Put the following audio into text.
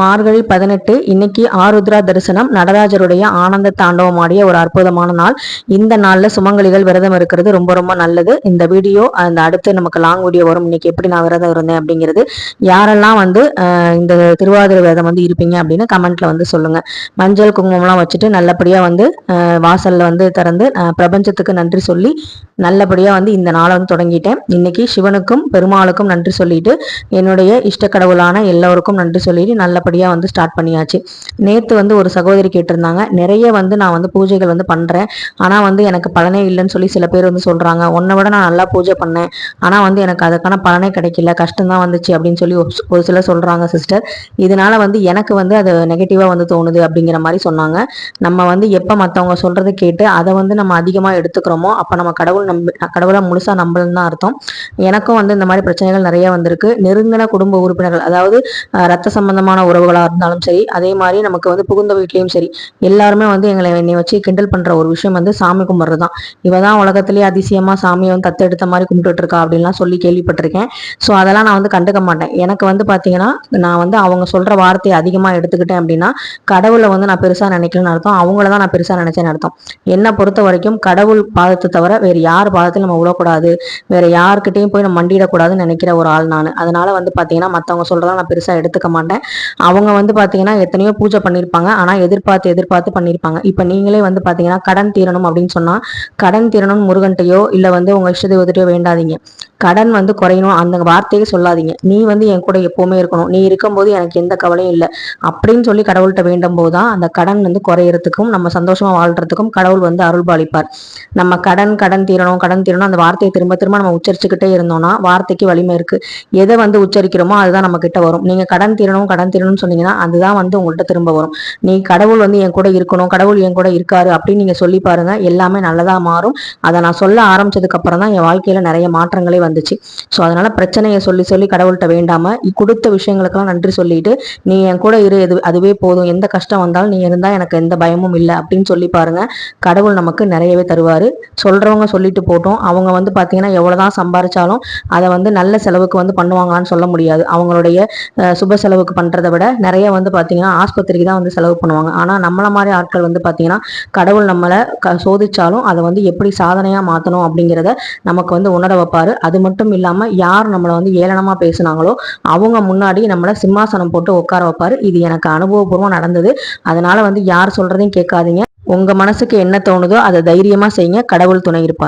மார்கழி பதினெட்டு இன்னைக்கு ஆருத்ரா தரிசனம் நடராஜருடைய ஆனந்த தாண்டவம் ஆடிய ஒரு அற்புதமான நாள். இந்த நாளில் சுமங்கலிகள் விரதம் இருக்கிறது ரொம்ப ரொம்ப நல்லது. இந்த வீடியோ அந்த அடுத்து நமக்கு லாங் வீடியோ வரும். இன்னைக்கு எப்படி நான் விரதம் இருந்தேன் அப்படிங்கிறது யாரெல்லாம் வந்து இந்த திருவாதிரை விரதம் வந்து இருப்பீங்க அப்படின்னு கமெண்ட்ல வந்து சொல்லுங்க. மஞ்சள் குங்குமம்லாம் வச்சுட்டு நல்லபடியா வந்து வாசலில் வாசல்ல வந்து திறந்து பிரபஞ்சத்துக்கு நன்றி சொல்லி நல்லபடியா வந்து இந்த நாளை வந்து தொடங்கிட்டேன். இன்னைக்கு சிவனுக்கும் பெருமாளுக்கும் நன்றி சொல்லிட்டு என்னுடைய இஷ்ட கடவுளான எல்லோருக்கும் நன்றி சொல்லிட்டு நல்லபடியாக வந்து ஸ்டார்ட் பண்ணியாச்சு. நேற்று வந்து ஒரு சகோதரி கேட்டிருந்தாங்க. நிறைய வந்து நான் வந்து பூஜைகள் வந்து பண்ணுறேன் ஆனால் வந்து எனக்கு பலனே இல்லைன்னு சொல்லி சில பேர் வந்து சொல்கிறாங்க உன்னை விட நான் நல்லா பூஜை பண்ணேன். ஆனால் வந்து எனக்கு அதுக்கான பலனே கிடைக்கல. கஷ்டம்தான் வந்துச்சு அப்படின்னு சொல்லி ஒரு- சில சிலர் சொல்கிறாங்க சிஸ்டர் இதனால வந்து எனக்கு வந்து அது நெகட்டிவாக வந்து தோணுது அப்படிங்கிற மாதிரி சொன்னாங்க. நம்ம வந்து எப்போ மற்றவங்க சொல்கிறத கேட்டு அதை வந்து நம்ம அதிகமாக எடுத்துக்கிறோமோ அப்போ நம்ம கடவுள் நம்பி கடவுளை முழுசாக நம்பலன்னு தான் அர்த்தம். எனக்கும் வந்து இந்த மாதிரி பிரச்சனைகள் நிறைய வந்திருக்கு. நெருங்கின குடும்ப உறுப்பினர்கள் அதாவது ரத்த சம்பந்தமான உறவுகளாக இருந்தாலும் சரி அதே மாதிரி நமக்கு வந்து புகுந்த வீட்லேயும் சரி எல்லாருமே வந்து எங்களை என்னை வச்சு கிண்டல் பண்ணுற ஒரு விஷயம் வந்து சாமி கும்பிட்றது தான் இவ தான் உலகத்திலேயே அதிசயமாக சாமியை வந்து தத்தெடுத்த மாதிரி கும்பிட்டுட்டு இருக்கா அப்படின்லாம் சொல்லி கேள்விப்பட்டிருக்கேன். ஸோ அதெல்லாம் நான் வந்து கண்டுக்க மாட்டேன். எனக்கு வந்து பார்த்தீங்கன்னா நான் வந்து அவங்க சொல்கிற வார்த்தையை அதிகமாக எடுத்துக்கிட்டேன் அப்படின்னா கடவுளை வந்து நான் பெருசாக நினைக்கலன்னு அர்த்தம். அவங்கள தான் நான் பெருசாக நினைச்சேன்னு அர்த்தம். என்னை பொறுத்த வரைக்கும் கடவுள் பாதத்தை தவிர வேறு யார் பாதத்தில் நம்ம விழக்கூடாது. வேறு யார்கிட்டயும் போய் நம்ம மண்டிடக்கூடாதுன்னு நினைக்கிற ஒரு ஆள் நான். அதனால வந்து பார்த்தீங்கன்னா மற்றவங்க சொல்றதா நான் பெருசாக எடுத்துக்க மாட்டேன். அவங்க வந்து பார்த்தீங்கன்னா எத்தனையோ பூஜை பண்ணியிருப்பாங்க ஆனால் எதிர்பார்த்து எதிர்பார்த்து பண்ணியிருப்பாங்க இப்போ நீங்களே வந்து பார்த்தீங்கன்னா கடன் தீரணும் அப்படின்னு சொன்னால் கடன் தீரணும் முருகன்ட்டையோ இல்லை வந்து உங்கள் இஷ்ட தெய்வத்திட்டையோ வேண்டாதீங்க. கடன் வந்து குறையணும். அந்த வார்த்தையை சொல்லாதீங்க. நீ வந்து என் கூட எப்பவுமே இருக்கணும். நீ இருக்கும்போது எனக்கு எந்த கவலையும் இல்லை. அப்படின்னு சொல்லி கடவுள்கிட்ட வேண்டும் போது தான் அந்த கடன் வந்து குறையறதுக்கும் நம்ம சந்தோஷமா வாழ்றதுக்கும் கடவுள் வந்து அருள் பாலிப்பார் நம்ம கடன் கடன் தீரணும் கடன் தீரணும் அந்த வார்த்தையை திரும்ப திரும்ப நம்ம உச்சரிச்சுக்கிட்டே இருந்தோம்னா வார்த்தைக்கு வலிமை இருக்கு. எதை வந்து உச்சரிக்கிறோமோ அதுதான் நம்ம கிட்ட வரும். நீங்க கடன் தீரணும் கடன் தீரணும்னு சொன்னீங்கன்னா அதுதான் வந்து உங்கள்கிட்ட திரும்ப வரும். நீ கடவுள் வந்து என் கூட இருக்கணும் கடவுள் என் கூட இருக்காரு அப்படின்னு நீங்க சொல்லி பாருங்க. எல்லாமே நல்லதா மாறும். அதை நான் சொல்ல ஆரம்பிச்சதுக்கு அப்புறம் தான் என் வாழ்க்கையில நிறைய மாற்றங்களே வந்துச்சு. ஸோ அதனால் பிரச்சனையை சொல்லி சொல்லி கடவுள்கிட்ட வேண்டாமல் கொடுத்த விஷயங்களுக்கெல்லாம் நன்றி சொல்லிட்டு நீ என் கூட இரு இது அதுவே போதும். எந்த கஷ்டம் வந்தாலும் நீ இருந்தால் எனக்கு எந்த பயமும் இல்லை அப்படின்னு சொல்லி பாருங்க. கடவுள் நமக்கு நிறையவே தருவார். சொல்கிறவங்க சொல்லிட்டு போட்டோம். அவங்க வந்து பார்த்தீங்கன்னா எவ்வளோ தான் சம்பாரிச்சாலும் அதை வந்து நல்ல செலவுக்கு வந்து பண்ணுவாங்களான்னு சொல்ல முடியாது. அவங்களுடைய சுப செலவுக்கு பண்ணுறதை விட நிறைய வந்து பார்த்தீங்கன்னா ஆஸ்பத்திரிக்கு தான் வந்து செலவு பண்ணுவாங்க. ஆனால் நம்மளை மாதிரி ஆட்கள் வந்து பார்த்தீங்கன்னா கடவுள் நம்மளை க சோதிச்சாலும் அதை வந்து எப்படி சாதனையாக மாற்றணும் அப்படிங்கிறத நமக்கு வந்து உணர வைப்பார். அது மட்டும் இல்லாம யார் நம்மளை வந்து ஏளனமா பேசுனாங்களோ அவங்க முன்னாடி நம்மளை சிம்மாசனம் போட்டு உட்கார வைப்பாரு. இது எனக்கு அனுபவபூர்வம் நடந்தது. அதனால வந்து யார் சொல்றதையும் கேட்காதீங்க. உங்க மனசுக்கு என்ன தோணுதோ அதை தைரியமா செய்யுங்க. கடவுள் துணை இருப்பார்.